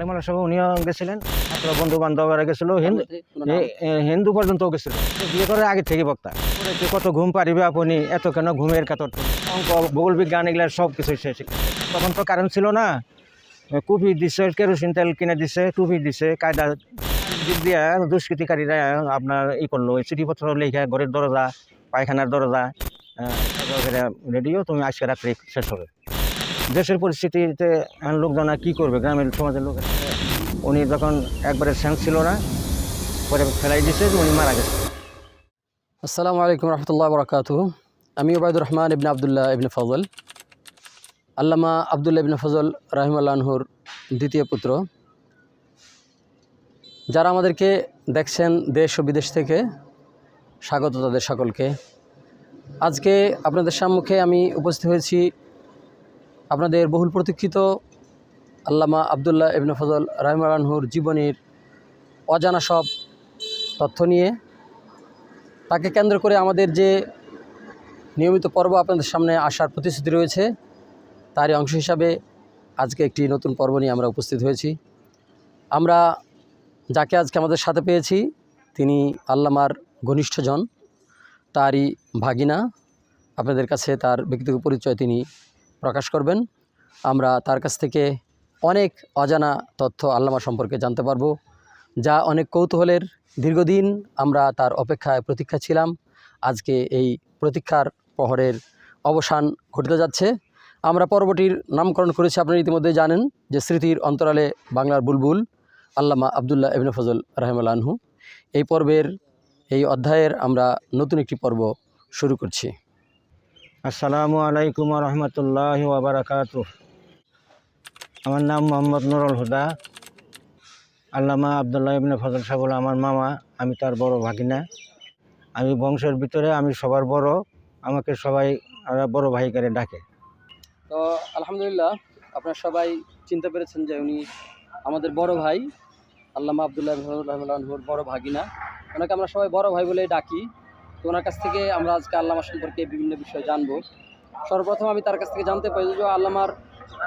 খালিমালা সাহেব উনিও গেছিলেন, ছাত্র বন্ধু বান্ধবরা গেছিল হিন্দু হিন্দু পর্যন্ত গেছিল। বিয়ে করার আগে থেকে বক্তা। কত ঘুম পারিবে আপনি, এত কেন ঘুমের কাতর অঙ্ক, ভূগোল, বিজ্ঞান, এগুলা সব কিছু শিখে। তখন তো কারেন্ট ছিল না কুপি দিছে, কেরোসিন তেল কিনে দিছে টুপি দিছে, কায়দা দিয়ে দুষ্কৃতিকারীরা আপনার ই করল চিঠিপত্র লেখা ঘরের দরজা, পায়খানার দরজা রেডিও, তুমি আজকে রাত্রে শেষ হবে। দেশের পরিস্থিতিতে লোকজন কী করবে? গ্রামের সমাজের লোক উনি যখন একবারে সেন্স ছিল না, পরে ফেলাই যে উনি মারা গেছে। আসসালামু আলাইকুম রহমতুল্লাহ বরকাতু আমি ওবায়দুর রহমান ইবনে আবদুল্লাহ ইবনে ফজল আল্লামা আবদুল্লাহ ইবনে ফজল রাহিমাল্লাহুর দ্বিতীয় পুত্র। যারা আমাদেরকে দেখছেন দেশ ও বিদেশ থেকে, স্বাগত তাদের সকলকে। আজকে আপনাদের সম্মুখে আমি উপস্থিত হয়েছি আপনাদের বহুল প্রতীক্ষিত আল্লামা আবদুল্লাহ ইবনে ফজল রাহিমাল্লাহুর জীবনীর অজানা সব তথ্য নিয়ে তাকে কেন্দ্র করে আমাদের যে নিয়মিত পর্ব আপনাদের সামনে আসার প্রতিশ্রুতি রয়েছে, তারই অংশ হিসাবে আজকে একটি নতুন পর্ব নিয়ে আমরা উপস্থিত হয়েছি। আমরা যাকে আজকে আমাদের সাথে পেয়েছি, তিনি আল্লামার ঘনিষ্ঠজন তারই ভাগিনা। আপনাদের কাছে তার ব্যক্তিগত পরিচয় তিনি প্রকাশ করবেন। আমরা তার কাছ থেকে অনেক অজানা তথ্য আল্লামা সম্পর্কে জানতে পারব, যা অনেক কৌতূহলের। দীর্ঘদিন আমরা তার অপেক্ষায় প্রতীক্ষা ছিলাম। আজকে এই প্রতীক্ষার প্রহরের অবসান ঘটতে যাচ্ছে। আমরা পর্বটির নামকরণ করেছি, আপনারা ইতিমধ্যে জানেন যে স্মৃতির অন্তরালে বাংলার বুলবুল আল্লামা আবদুল্লাহ ইবনে ফজল রাহেমুল্লা আনহু। এই পর্বের, এই অধ্যায়ের আমরা নতুন একটি পর্ব শুরু করছি। আসসালামু আলাইকুম রহমতুল্লাহ ওবরাকাত আমার নাম মোহাম্মদ নুরুল হুদা। আল্লামা আবদুল্লাহ ইবনে ফজল সাহুল আমার মামা, আমি তার বড় ভাগিনা। আমি বংশের ভিতরে আমি সবার বড়, আমাকে সবাই বড় ভাই করে ডাকে। তো আলহামদুলিল্লাহ, আপনারা সবাই চিনতে পেরেছেন যে উনি আমাদের বড় ভাই, আল্লামা আবদুল্লাহ বড় ভাগিনা। ওনাকে আমরা সবাই বড় ভাই বলেই ডাকি। তো ওনার কাছ থেকে আমরা আজকে আল্লামা সম্পর্কে বিভিন্ন বিষয় জানব। সর্বপ্রথম আমি তার কাছ থেকে জানতে পারি যে আল্লামার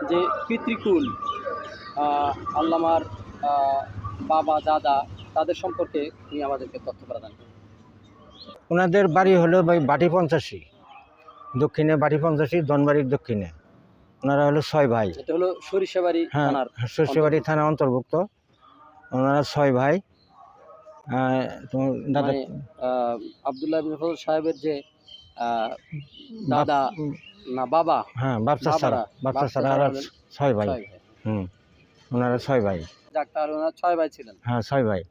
যে পিতৃকুল আল্লামার বাবা দাদা তাদের সম্পর্কে উনি আমাদেরকে তথ্য প্রদান করেন। ওনাদের বাড়ি হলো বাটি পঞ্চাশি। দক্ষিণে বাটি পঞ্চাশি দনবাড়ির দক্ষিণে। ওনারা হলো ছয় ভাই। এটা হলো সরিষাবাড়ি হ্যাঁ থানার শস্যবাড়ি থানা অন্তর্ভুক্ত। ওনারা ছয় ভাই। দাদা মানে আবদুল্লাহ ইবনে ফজল সাহেবের যে দাদা না বাবা। হ্যাঁ আর ছয় ভাই। হুম ওনারা ছয় ভাই। তাহলে ওনার ছয় ভাই ছিলেন। হ্যাঁ ছয় ভাই।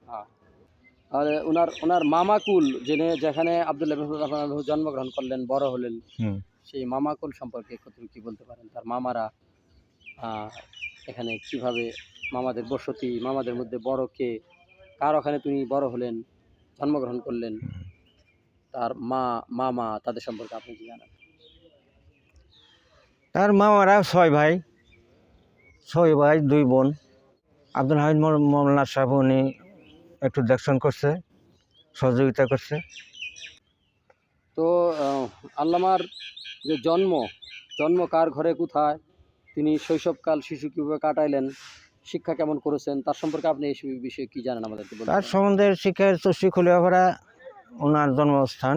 আর ওনার ওনার মামাকুল জেনে যেখানে আবদুল্লাহ ইবনে ফজল রাহমানুল্লাহ জন্মগ্রহণ করলেন বড় হলেন হুম। সেই মামাকুল সম্পর্কে কতটুকু কি বলতে পারেন? তার মামারা আহ, এখানে কীভাবে মামাদের বসতি মামাদের মধ্যে বড় কে কার ওখানে তিনি বড় হলেন জন্মগ্রহণ করলেন? তার মা মামা তাদের সম্পর্কে আপনি কি জানেন? তার মামারা ছয় ভাই ছয় ভাই দুই বোন। আব্দুল হামিদ মোল- মোল্লা সাহেব উনি একটু দেখশন করছে সহযোগিতা করছে। তো আল্লামার যে জন্ম জন্ম কার ঘরে কোথায় তিনি শৈশবকাল শিশু কীভাবে কাটাইলেন শিক্ষা কেমন করেছেন? তার সম্পর্কে আপনি এই বিষয়ে কি জানেন আমাদেরকে তার সম্বন্ধে শিক্ষার চষি খুলিয়াপাড়া ওনার জন্মস্থান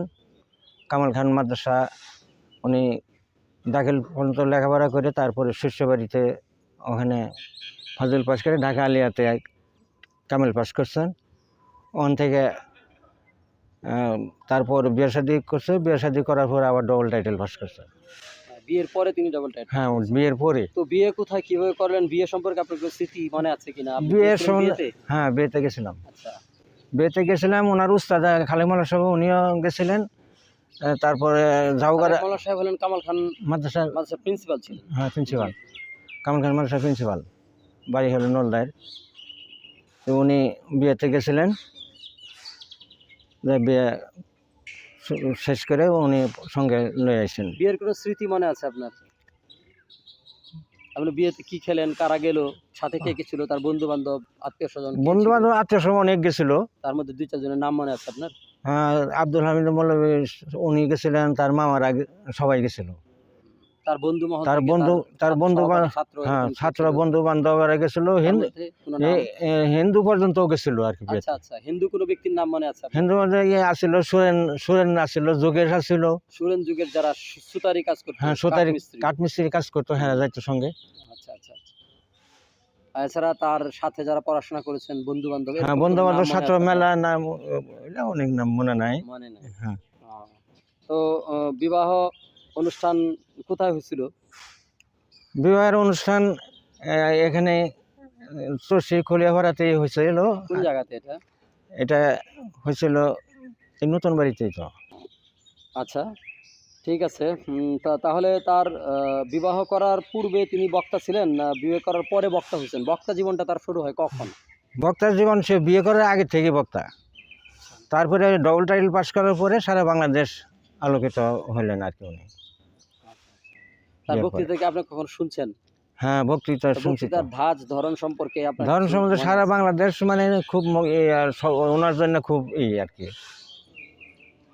কামাল খান মাদ্রাসা। উনি দাখিল পর্যন্ত লেখাপড়া করে তারপরে শস্যবাড়িতে ওখানে ফাজিল পাস করে ঢাকা আলিয়াতে কামেল পাস করছেন। ওখান থেকে তারপর বিয়ে শাদি করছে। বিয়ে শাদি করার পর আবার ডবল টাইটেল পাস করছে। বিয়ের পরে তিনি ডবল টাইট হ্যাঁ বিয়ের পরে। তো বিয়ে কোথায় কীভাবে করলেন? বিয়ে সম্পর্কে আপনার কোনো স্মৃতি মনে আছে কিনা? আপনি বিয়ের সম্বন্ধে হ্যাঁ বিয়েতে গেছিলাম। আচ্ছা। বিয়েতে গেছিলাম ওনার উস্তাদ খালিমালা সাহেব উনিও গেছিলেন। তারপরে জাউগার মৌলানা সাহেব হলেন কামাল খান মাদ্রাসা মাদ্রাসার প্রিন্সিপাল ছিলেন। হ্যাঁ প্রিন্সিপাল কামাল খান মাদ্রাসা প্রিন্সিপাল বাড়ি হলো নলদায়ের তো উনি বিয়েতে গেছিলেন। বিয়ে শেষ করে উনি সঙ্গে লয়ে আসেন। বিয়ের কোনো স্মৃতি মনে আছে আপনার? আপনি বিয়েতে কি খেলেন? কারা গেল? সাথে কে কে ছিল? তার বন্ধু বান্ধব আত্মীয় স্বজন বন্ধু বান্ধব আত্মীয় স্বজন অনেক গেছিল। তার মধ্যে দুই চারজনের নাম মনে আছে আপনার? হ্যাঁ আব্দুল হামিদ মল্লবী উনি গেছিলেন তার মামারা সবাই গেছিল। তার বন্ধু তার বন্ধু তার বন্ধু ছাত্র হ্যাঁ? বন্ধু বান্ধবরা গেছিল হিন্দু পর্যন্ত গেছিল আর কি আচ্ছা আচ্ছা হিন্দু কোনো ব্যক্তির নাম মনে আছে হিন্দু ইয়ে আসিল সুরেন সুরেন আসিল যোগেশ আসিল সুরেন যুগের যারা সুতারি কাজ করতো হ্যাঁ সুতারি কাঠমিস্ত্রি। কাঠমিস্ত্রির কাজ করতো হ্যাঁ যাইতো সঙ্গে আচ্ছা আচ্ছা আচ্ছা এছাড়া তার সাথে যারা পড়াশোনা করেছেন বন্ধু বান্ধব হ্যাঁ বন্ধু বান্ধব ছাত্র মেলা নাম অনেক নাম মনে নাই মনে নাই হ্যাঁ তো বিবাহ অনুষ্ঠান কোথায় হয়েছিল? বিবাহের অনুষ্ঠান এখানে চর্ষি খলিয়াভাড়াতেই হয়েছিল। কোন জায়গাতে এটা? এটা হয়েছিল এই নতুন বাড়িতেই তো। আচ্ছা ঠিক আছে। তা- তাহলে তার বিবাহ করার পূর্বে তিনি বক্তা ছিলেন না বিয়ে করার পরে বক্তা হয়েছেন? বক্তা জীবনটা তার শুরু হয় কখন? বক্তার জীবন সে বিয়ে করার আগে থেকে বক্তা। তারপরে ডবল টাইটেল পাস করার পরে সারা বাংলাদেশ আলোকিত হলেন আর কি উনি। তার বক্তৃতা কি আপনি কখন শুনছেন? হ্যাঁ বক্তৃতা শুনছি তো। বক্তৃতার ধাঁচ ধরন সম্পর্কে আপনার ধরন সম্বন্ধে সারা বাংলাদেশ মানে খুব আর ওনার জন্য খুব এই আর কি।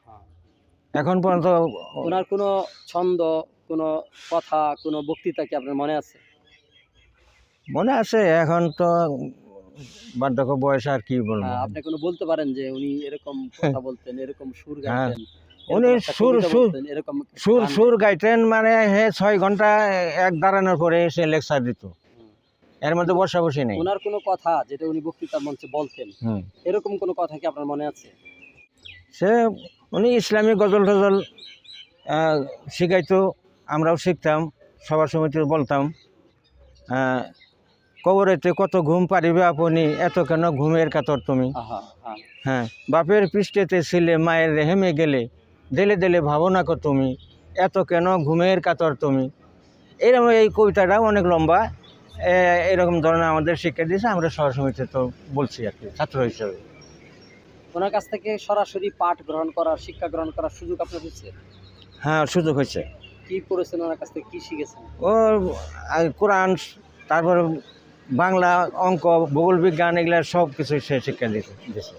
হ্যাঁ। এখন পর্যন্ত ওনার কোনো ছন্দ কোনো কথা কোনো বক্তৃতা কি আপনার মনে আছে? মনে আছে এখন তো বার্ধক্য বয়স আর কি বলব। হ্যাঁ, আপনি কোনো বলতে পারেন যে উনি এরকম কথা বলতেন এরকম সুর হ্যাঁ। গাইতেন উনি সুর- সুর- সুর সুর গাইতেন মানে হে ছয় ঘণ্টা এক দাঁড়ানোর পরে সে লেকচার দিত। এর মধ্যে বসা বসি নেই। ওনার কোনো কথা যেটা উনি বক্তৃতার মঞ্চে বলতেন এরকম কোনো কথা কি আপনার মনে আছে? সে উনি ইসলামিক গজল টজল শিখাইতো আমরাও শিখতাম সবার সমিতি বলতাম। কবরেতে কত ঘুম পারিবে আপনি এত কেন ঘুমের কাতর তুমি? হ্যাঁ। হ্যাঁ বাপের পৃষ্ঠেতে ছিলে মায়ের রেহেমে গেলে দেলে দেলে ভাবনা কর তুমি এত কেন ঘুমের কাতর তুমি? এরকম এই কবিতাটা অনেক লম্বা এরকম ধরনের আমাদের শিক্ষা দিয়েছে আমরা সবার সমিতি তো বলছি আর কি ছাত্র হিসেবে। ওনার কাছ থেকে সরাসরি পাঠ গ্রহণ করার শিক্ষা গ্রহণ করার সুযোগ আপনার হয়েছে? হ্যাঁ সুযোগ হয়েছে। কি করেছেন ওনার কাছ থেকে? কি শিখেছেন? ও কোরআন তারপর বাংলা অঙ্ক ভূগোল বিজ্ঞান এগুলো সব কিছু সে শিক্ষা দিতে দিয়েছে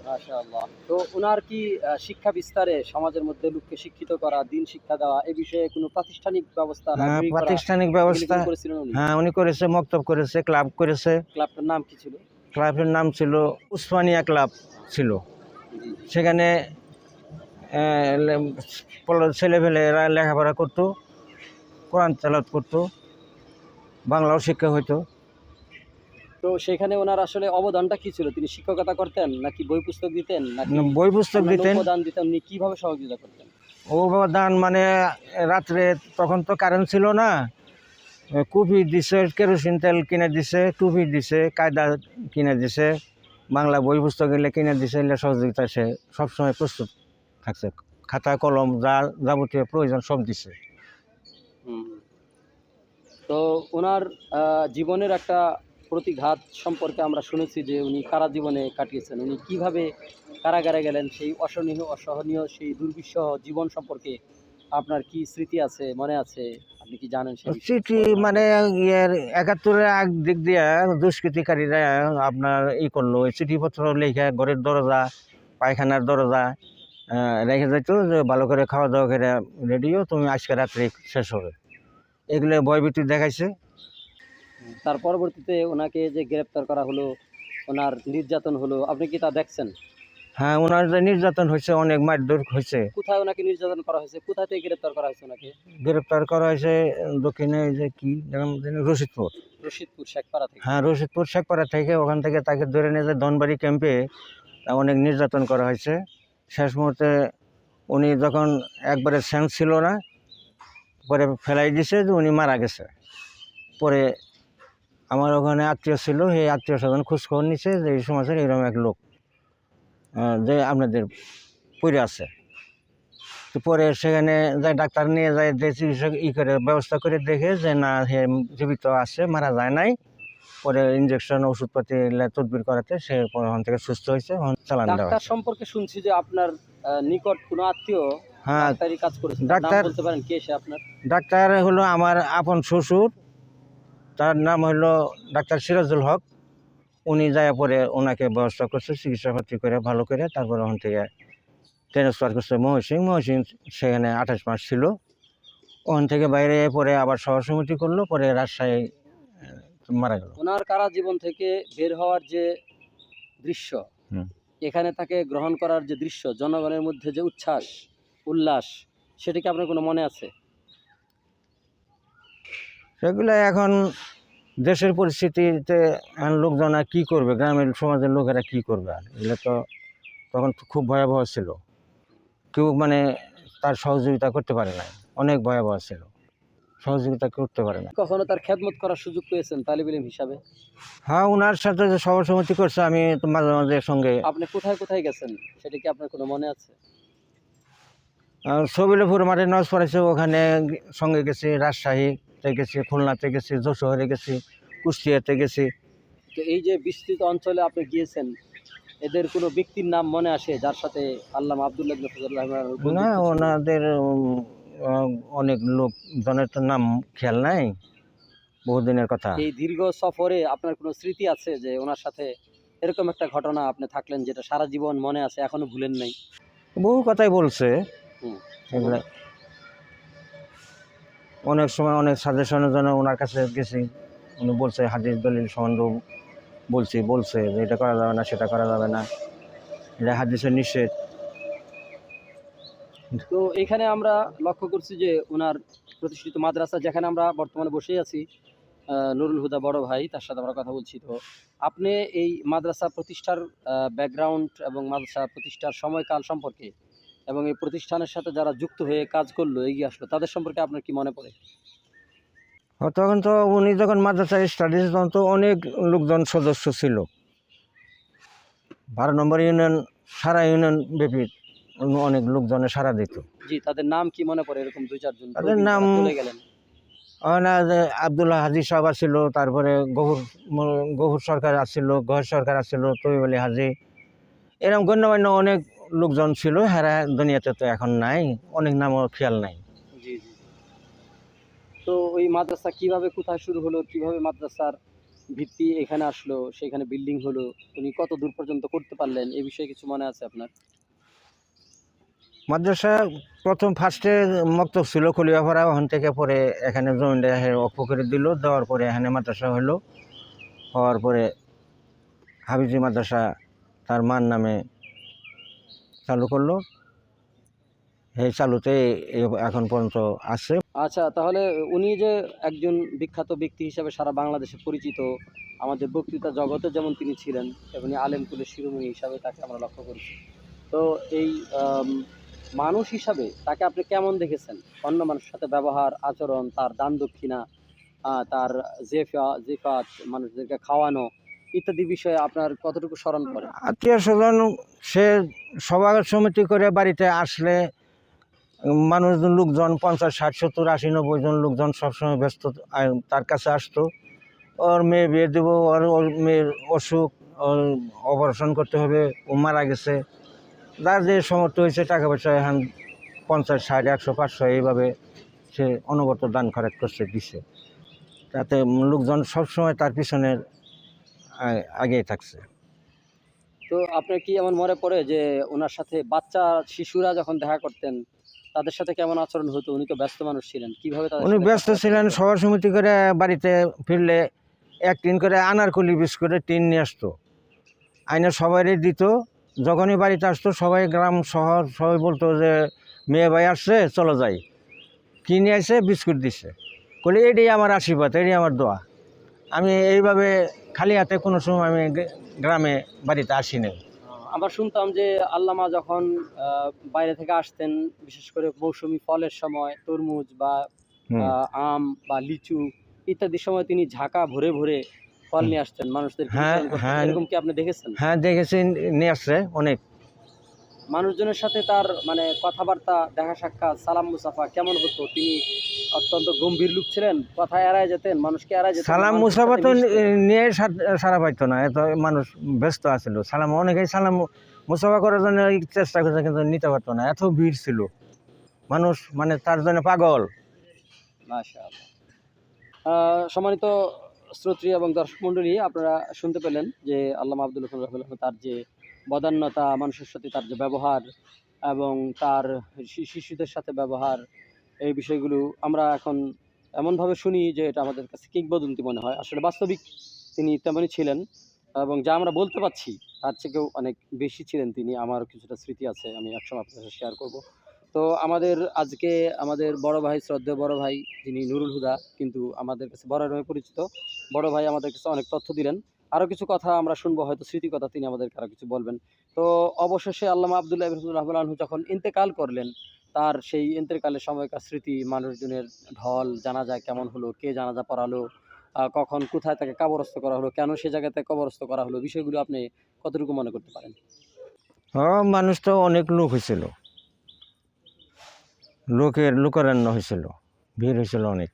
তো ওনার কি শিক্ষা বিস্তারে সমাজের মধ্যে লোককে শিক্ষিত করা দিন শিক্ষা দেওয়া এই বিষয়ে কোনো প্রাতিষ্ঠানিক ব্যবস্থা হ্যাঁ প্রাতিষ্ঠানিক ব্যবস্থা হ্যাঁ উনি করেছে মক্তব করেছে ক্লাব করেছে। ক্লাবটার নাম কি ছিল? ক্লাবের নাম ছিল উসমানিয়া ক্লাব ছিল। সেখানে ছেলেপেলেরা লেখাপড়া করতো কোরআন তেলাত করতো বাংলাও শিক্ষা হইতো। তো সেখানে ওনার আসলে অবদানটা কি ছিল? তিনি শিক্ষকতা করতেন নাকি বই পুস্তক দিতেন নাকি বই পুস্তক দিতেন। উপাদান দিতেন? উনি কীভাবে সহযোগিতা করতেন? অবদান মানে রাত্রে তখন তো কারেন্ট ছিল না। কুপি দিছে কেরোসিন তেল কিনে দিছে টুপি দিছে কায়দা কিনে দিছে বাংলা বই পুস্তক এগুলো কিনে দিছে এগুলো সহযোগিতা সে সবসময় প্রস্তুত থাকছে। খাতা কলম যা যাবতীয় প্রয়োজন সব দিছে। তো ওনার জীবনের একটা প্রতিঘাত সম্পর্কে আমরা শুনেছি যে উনি কারা জীবনে কাটিয়েছেন। উনি কীভাবে কারাগারে গেলেন, সেই অসহনীয় অসহনীয়, সেই দুর্বিষহ জীবন সম্পর্কে আপনার কি স্মৃতি আছে, মনে আছে? আপনি কি জানেন স্মৃতি মানে একাত্তরের আগ দিক দিয়ে দুষ্কৃতিকারীরা আপনার ই করল চিঠিপত্র লেখা ঘরের দরজা, পায়খানার দরজা রেখে যেত যে ভালো করে খাওয়া দাওয়া করে রেডিও তুমি আজকে রাত্রে শেষ হবে। এগুলো ভয়ভীতি দেখাইছে। তার পরবর্তীতে ওনাকে যে গ্রেপ্তার করা হলো ওনার নির্যাতন হলো আপনি কি তা দেখছেন? হ্যাঁ ওনার যে নির্যাতন হয়েছে অনেক মারধর হয়েছে। কোথায় ওনাকে নির্যাতন করা হয়েছে? কোথা থেকে গ্রেপ্তার করা হয়েছে ওনাকে? গ্রেপ্তার করা হয়েছে দক্ষিণে এই যে কি? রশিদপুর। রশিদপুর শেখপাড়া থেকে। হ্যাঁ রশিদপুর শেখপাড়া থেকে ওখান থেকে তাকে ধরে নিয়ে যায় ধনবাড়ি ক্যাম্পে অনেক নির্যাতন করা হয়েছে। শেষ মুহূর্তে উনি যখন একবারে সেন্স ছিল না পরে ফেলাই দিছে যে উনি মারা গেছে। পরে আমার ওখানে আত্মীয় ছিল সেই আত্মীয় স্বজন খোঁজখবর নিছে যে এই সমাজের এরকম এক লোক যে আপনাদের পড়ে আছে। তো পরে সেখানে যাই ডাক্তার নিয়ে যায় যে চিকিৎসক ই করে ব্যবস্থা করে দেখে যে না হে জীবিত আছে মারা যায় নাই। পরে ইঞ্জেকশন ওষুধপাতি তদবির করাতে সে ওখান থেকে সুস্থ হয়েছে চালান ডাক্তার সম্পর্কে শুনছি যে আপনার নিকট কোনো আত্মীয় হ্যাঁ ডাক্তারি কাজ করেছে। নাম ডাক্তার- বলতে পারেন কে সে আপনার? ডাক্তার হলো আমার আপন শ্বশুর তার নাম হলো ডাক্তার সিরাজুল হক। উনি যায় পরে ওনাকে ব্যবস্থা করছে চিকিৎসা চিকিৎসাপাতি করে ভালো করে তারপরে ওখান থেকে ট্রান্সফার করছে মহসিং মহসিং সেখানে আঠাশ মাস ছিল। ওখান থেকে বাইরে পরে আবার সভা সমিতি করল পরে রাজশাহী মারা গেল। ওনার কারা জীবন থেকে বের হওয়ার যে দৃশ্য এখানে তাকে গ্রহণ করার যে দৃশ্য জনগণের মধ্যে যে উচ্ছ্বাস উল্লাস সেটা কি আপনার কোনো মনে আছে? সেগুলো এখন দেশের পরিস্থিতিতে লোকজন আর কী করবে? গ্রামের সমাজের লোকেরা কী করবে? আর এগুলো তো তখন খুব ভয়াবহ ছিল। কেউ মানে তার সহযোগিতা করতে পারে না অনেক ভয়াবহ ছিল। সহযোগিতা করতে পারে না কখনো তার খেদমত করার সুযোগ পেয়েছেন তালিব ইলম হিসাবে? হ্যাঁ ওনার সাথে যে সভা সমিতি করছে আমি তো মাঝে মাঝে সঙ্গে আপনি কোথায় কোথায় গেছেন? সেটা কি আপনার কোনো মনে আছে? সবিলপুর মাঠে নজ পড়েছে ওখানে সঙ্গে গেছি রাজশাহীতে গেছি খুলনাতে গেছি যশোরে গেছি কুষ্টিয়াতে গেছি। তো এই যে বিস্তৃত অঞ্চলে আপনি গিয়েছেন এদের কোনো ব্যক্তির নাম মনে আসে যার সাথে আল্লাহ আবদুল্লাহ না ওনাদের অনেক লোকজনের তো নাম খেয়াল নাই বহুদিনের কথা। এই দীর্ঘ সফরে আপনার কোনো স্মৃতি আছে যে ওনার সাথে এরকম একটা ঘটনা আপনি থাকলেন যেটা সারা জীবন মনে আছে এখনও ভুলেন নাই? বহু কথাই বলছে। অনেক সময় অনেক সাজেশনের জন্য ওনার কাছে গেছি। উনি বলছে, হাদিস, দলিল সম্বন্ধ বলছি, বলছে যে এটা করা যাবে না, সেটা করা যাবে না। এটা হাদিসের নিষেধ। তো এখানে আমরা লক্ষ্য করছি যে ওনার প্রতিষ্ঠিত মাদ্রাসা, যেখানে আমরা বর্তমানে বসেই আছি নুরুল হুদা বড় ভাই, তার সাথে আমরা কথা বলছি। তো আপনি এই মাদ্রাসা প্রতিষ্ঠার ব্যাকগ্রাউন্ড এবং মাদ্রাসা প্রতিষ্ঠার সময়কাল সম্পর্কে এবং এই প্রতিষ্ঠানের সাথে যারা যুক্ত হয়ে কাজ করল এগিয়ে আসলো তাদের সম্পর্কে আপনার কি মনে পড়ে? তখন তো উনি যখন মাদ্রাসায় স্টাডিজ তখন তো অনেক লোকজন সদস্য ছিল। বারো নম্বর ইউনিয়ন সারা ইউনিয়ন ব্যাপী অনেক লোকজনে সারা দিত। জি তাদের নাম কি মনে পড়ে এরকম দুই চারজন তাদের নাম- গেলেন? না আবদুল্লাহ হাজি সাহেব আসছিল তারপরে গহুর গহুর সরকার আসছিল গহর সরকার আসছিল তৈব আলী হাজি। এরকম গণ্যমান্য অনেক লোকজন ছিল হেরা দুনিয়াতে তো এখন নাই অনেক নামও খেয়াল নাই। জি জি তো ওই মাদ্রাসা কীভাবে কোথায় শুরু হলো কীভাবে মাদ্রাসার ভিত্তি এখানে আসলো সেখানে বিল্ডিং হলো উনি কত দূর পর্যন্ত করতে পারলেন এই বিষয়ে কিছু মনে আছে আপনার? মাদ্রাসা প্রথম ফার্স্টে মক্তব ছিল কলিয়াপাড়া ওখান থেকে পরে এখানে জমিনটা অক্ষ করে দিল দেওয়ার পরে এখানে মাদ্রাসা হলো। হওয়ার পরে হাবিজি মাদ্রাসা তার মার নামে চালু করল। এই চালুতে এখন পর্যন্ত আছে। আচ্ছা তাহলে উনি যে একজন বিখ্যাত ব্যক্তি হিসেবে সারা বাংলাদেশে পরিচিত, আমাদের বক্তৃতা জগতে যেমন তিনি ছিলেন, তেমনি আলেম কুলের শিরোমণি হিসাবে তাকে আমরা লক্ষ্য করেছি। তো এই মানুষ হিসাবে তাকে আপনি কেমন দেখেছেন? অন্য মানুষের সাথে ব্যবহার, আচরণ, তার দান দক্ষিণা তার জেফা জেফাত মানুষদেরকে খাওয়ানো ইত্যাদি বিষয়ে আপনার কতটুকু স্মরণ পড়ে আত্মীয় স্বজন, সে সভা সমিতি করে বাড়িতে আসলে, মানুষজন, লোকজন, পঞ্চাশ, ষাট, সত্তর, আশি, নব্বই জন লোকজন সবসময় ব্যস্ত তার কাছে আসতো। ওর মেয়ে বিয়ে দেবো, ওর ওর মেয়ের অসুখ, ওর অপারেশন করতে হবে, ও মারা গেছে। যার যে সমর্থ হয়েছে, টাকা পয়সা এখন পঞ্চাশ, ষাট, একশো, পাঁচশো, এইভাবে সে অনবরত দান খরচ করছে, দিছে। তাতে লোকজন সবসময় তার পিছনের আগেই থাকছে। তো আপনার কি এমন মনে পড়ে যে ওনার সাথে বাচ্চা শিশুরা যখন দেখা করতেন তাদের সাথে কেমন আচরণ হতো? উনি তো ব্যস্ত মানুষ ছিলেন। কীভাবে উনি ব্যস্ত ছিলেন? সভা সমিতি করে বাড়িতে ফিরলে এক টিন করে আনারকলি বিস্কুটের টিন নিয়ে আসতো। আইনে সবাইই দিত যখনই বাড়িতে আসতো সবাই গ্রাম শহর সবাই বলতো যে মেয়ে ভাই আসছে চলো যাই। কি নিয়ে আসে বিস্কুট দিছে। বলে এটাই আমার আশীর্বাদ এটাই আমার দোয়া। আমি এইভাবে খালি হাতে কোনো সময় আমি গ্রামে বাড়িতে আসি নাই আমরা শুনতাম যে আল্লামা যখন বাইরে থেকে আসতেন বিশেষ করে মৌসুমি ফলের সময় তরমুজ বা আম বা লিচু ইত্যাদি সময় তিনি ঝাঁকা ভরে ভরে ফল নিয়ে আসতেন মানুষদের হ্যাঁ, হ্যাঁ। এরকম কি আপনি দেখেছেন? হ্যাঁ দেখেছি নিয়ে আসছে অনেক। মানুষজনের সাথে তার মানে কথাবার্তা দেখা সাক্ষাৎ সালাম মুসাফা কেমন হতো? তিনি অত্যন্ত গম্ভীর লোক ছিলেন কথা এড়ায় যেতেন মানুষকে এড়ায় যেতেন সালাম মুসাফা তো নিয়ে সারা পাইতো না এত মানুষ ব্যস্ত আছিল। সালাম অনেকেই সালাম মুসাফা করার জন্য চেষ্টা করছে কিন্তু নিতে পারতো না। এত ভিড় ছিল। মানুষ মানে তার জন্য পাগল। আহ, সম্মানিত শ্রোত্রী এবং দর্শক মণ্ডলী আপনারা শুনতে পেলেন যে আল্লাহ আব্দুল রহমান তার যে বদান্যতা মানুষের সাথে তার যে ব্যবহার এবং তার শিশুদের সাথে ব্যবহার, এই বিষয়গুলো আমরা এখন এমনভাবে শুনি যে এটা আমাদের কাছে কিংবদন্তি মনে হয়। আসলে বাস্তবিক তিনি তেমনই ছিলেন এবং যা আমরা বলতে পারছি, তার থেকেও অনেক বেশি ছিলেন তিনি। আমার কিছুটা স্মৃতি আছে, আমি একসময় আপনার সাথে শেয়ার করব। তো আমাদের আজকে আমাদের বড় ভাই, শ্রদ্ধেয় বড় ভাই যিনি নুরুল হুদা, কিন্তু আমাদের কাছে বড় নামে পরিচিত, বড় ভাই আমাদের কাছে অনেক তথ্য দিলেন। আরও কিছু কথা আমরা শুনব, হয়তো স্মৃতি কথা তিনি আমাদেরকে আরও কিছু বলবেন। তো অবশেষে আল্লামা আবদুল্লাহ রহমুল্লাহ আনহু যখন ইন্তেকাল করলেন, তার সেই ইন্তেকালের সময়কার স্মৃতি মানুষজনের ঢল জানাজা কেমন হলো, কে জানাজা পড়ালো কখন কোথায় তাকে কাবরস্থ করা হলো, কেন সে জায়গাতে কবরস্থ করা হলো, বিষয়গুলো আপনি কতটুকু মনে করতে পারেন? হ্যাঁ মানুষ তো অনেক লোক হয়েছিল লোকের লোকারণ্য হয়েছিল ভিড় হয়েছিল অনেক।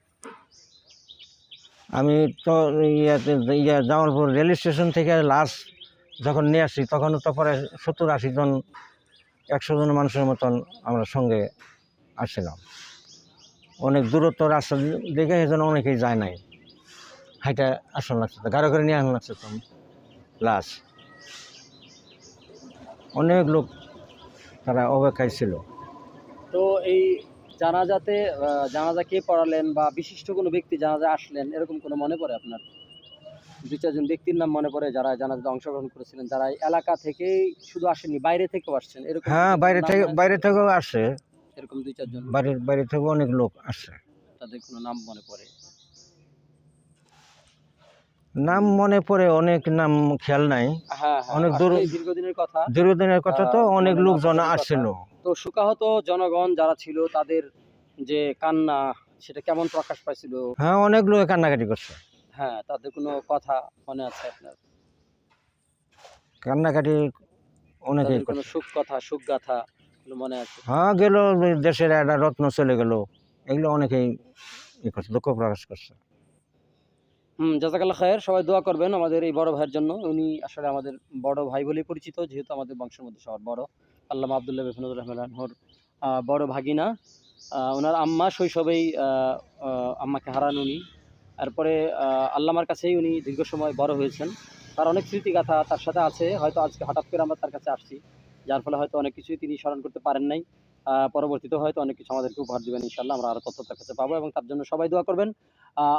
আমি তো ইয়াতে, ইয়া জামালপুর রেল স্টেশন থেকে লাশ যখন নিয়ে আসি, তখন তো পরে সত্তর আশি জন, একশো জন মানুষের মতন আমরা সঙ্গে আসছিলাম। অনেক দূরত্ব রাস্তা দেখে সেজন্য অনেকেই যায় নাই। হাইটা আসন লাগছে, গাড়ো করে নিয়ে আসন লাগছে তো লাশ। অনেক লোক তারা অপেক্ষায় ছিল। তো এই জানাজাতে জানাজা কে পড়ালেন বা বিশিষ্ট কোনো ব্যক্তি জানাজা আসলেন এরকম কোনো মনে পড়ে আপনার? দু চারজন ব্যক্তির নাম মনে পড়ে যারা জানাজাতে অংশগ্রহণ করেছিলেন যারা এলাকা থেকেই শুধু আসেনি বাইরে থেকেও আসছেন এরকম হ্যাঁ বাইরে থেকে বাইরে থেকেও আসে। এরকম দুই চারজন বাইরে বাইরে থেকেও অনেক লোক আসে। তাদের কোনো নাম মনে পড়ে? নাম মনে পড়ে অনেক নাম খেয়াল নাই। হ্যাঁ হ্যাঁ অনেক দীর্ঘদিনের কথা। দীর্ঘদিনের কথা তো অনেক মনে লোকজন আসছিল। তো সুকাহত জনগণ যারা ছিল তাদের যে কান্না সেটা কেমন প্রকাশ পাইছিল? হ্যাঁ অনেক লোক কান্নাকাটি করছে। হ্যাঁ তাদের কোনো কথা মনে আছে আপনার? কান্নাকাটি তাদের কোনো সুখ কথা সুখ গাথা মনে আছে? হ্যাঁ গেল দেশের একটা রত্ন চলে গেল। এগুলো অনেকেই ই করছে দুঃখ প্রকাশ করছে। হুম, জাজাকাল্লাহ খায়ের, সবাই দোয়া করবেন আমাদের এই বড় ভাইয়ের জন্য। উনি আসলে আমাদের বড় ভাই বলেই পরিচিত, যেহেতু আমাদের বংশের মধ্যে সবার বড়। আল্লামা আবদুল্লাহ বেফনুর রহমানহর বড় ভাগিনা। ওনার আম্মা শৈশবেই আম্মাকে হারান উনি। তারপরে আল্লামার কাছেই উনি দীর্ঘ সময় বড় হয়েছেন। তার অনেক স্মৃতিগাথা তার সাথে আছে। হয়তো আজকে হঠাৎ করে আমরা তার কাছে আসছি। যার ফলে হয়তো অনেক কিছুই তিনি স্মরণ করতে পারেন নাই। পরবর্তীতে হয়তো অনেক কিছু আমাদেরকে উপহার দেবেন ইনশাল্লাহ আমরা আরও তথ্য তার কাছে পাবো এবং তার জন্য সবাই দোয়া করবেন।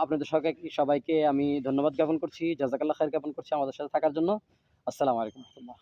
আপনাদের সবাইকে সবাইকে আমি ধন্যবাদ জ্ঞাপন করছি, জাজাকাল্লাহ খায়ের জ্ঞাপন করছি আমাদের সাথে থাকার জন্য। আসসালামু আলাইকুম। রহমতুল্লাহ